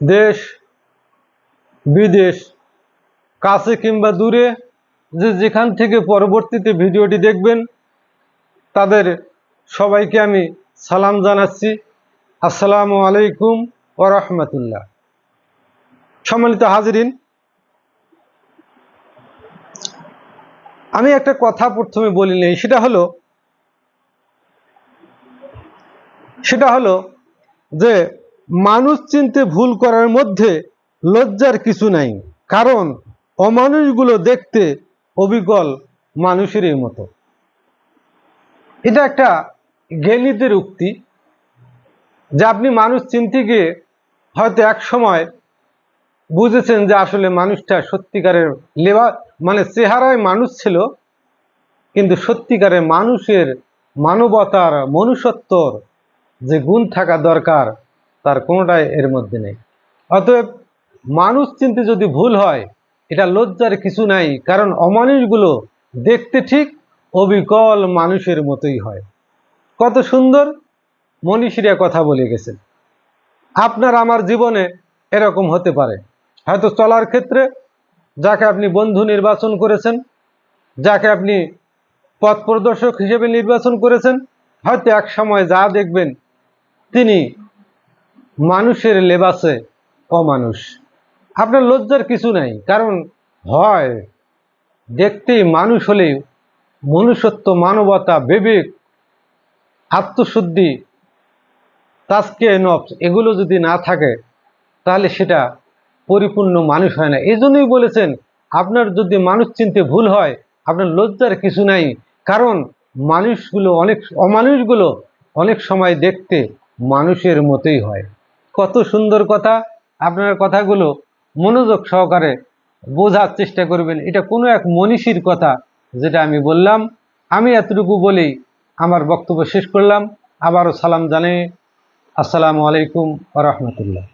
দেশ, বিদেশ, কাছে কিংবা দূরে যে যেখান থেকে পরবর্তীতে ভিডিওটি দেখবেন, তাদের সবাইকে আমি সালাম জানাচ্ছি। আসসালামু আলাইকুম ও রহমতুল্লাহ। সম্মানিত হাজিরিন, আমি একটা কথা প্রথমে বলি নেই, সেটা হলো সেটা হলো যে মানুষ চিনতে ভুল করার মধ্যে লজ্জার কিছু নাই, কারণ অমানুষগুলো দেখতে অবিকল মানুষেরই মতো। এটা একটা জ্ঞানীদের উক্তি, যে আপনি মানুষ চিনতে গিয়ে হয়তো এক সময় বুঝেছেন যে আসলে মানুষটা সত্যিকারের লেবা মানে চেহারায় মানুষ ছিল, কিন্তু সত্যিকারের মানুষের মানবতার মনুষ্যত্বর যে গুণ থাকা দরকার তার কোনোটাই এর মধ্যে নেই। অতএব মানুষ চিনতে যদি ভুল হয়, এটা লজ্জার কিছু নাই, কারণ অমানুষগুলো দেখতে ঠিক অবিকল মানুষের মতোই হয়। কত সুন্দর মনীষীরা কথা বলে গেছেন। আপনার আমার জীবনে এরকম হতে পারে। হয়তো চলার ক্ষেত্রে যাকে আপনি বন্ধু নির্বাচন করেছেন, যাকে আপনি পথ প্রদর্শক হিসেবে নির্বাচন করেছেন, হয়তো এক সময় যা দেখবেন, তিনি মানুষের লেবাসে অমানুষ। আপনার লজ্জার কিছু নাই, কারণ হয় দেখতেই মানুষ হলেও মনুষ্যত্ব, মানবতা, বিবেক, আত্মশুদ্ধি তাস্কে নফস, এগুলো যদি না থাকে, তাহলে সেটা পরিপূর্ণ মানুষ হয় না। এই জন্যই বলেছেন, আপনার যদি মানুষ চিনতে ভুল হয়, আপনার লজ্জার কিছু নাই, কারণ মানুষগুলো অনেক, অমানুষগুলো অনেক সময় দেখতে মানুষের মতোই হয়। কত সুন্দর কথা আপনার কথাগুলো মনোযোগ সহকারে বোঝার চেষ্টা করবেন। এটা কোনো এক মনীষীর কথা যেটা আমি বললাম। আমি এতটুকু বলেই আমার বক্তব্য শেষ করলাম। আবারও সালাম জানে আসসালামু আলাইকুম রহমতুল্লাহ।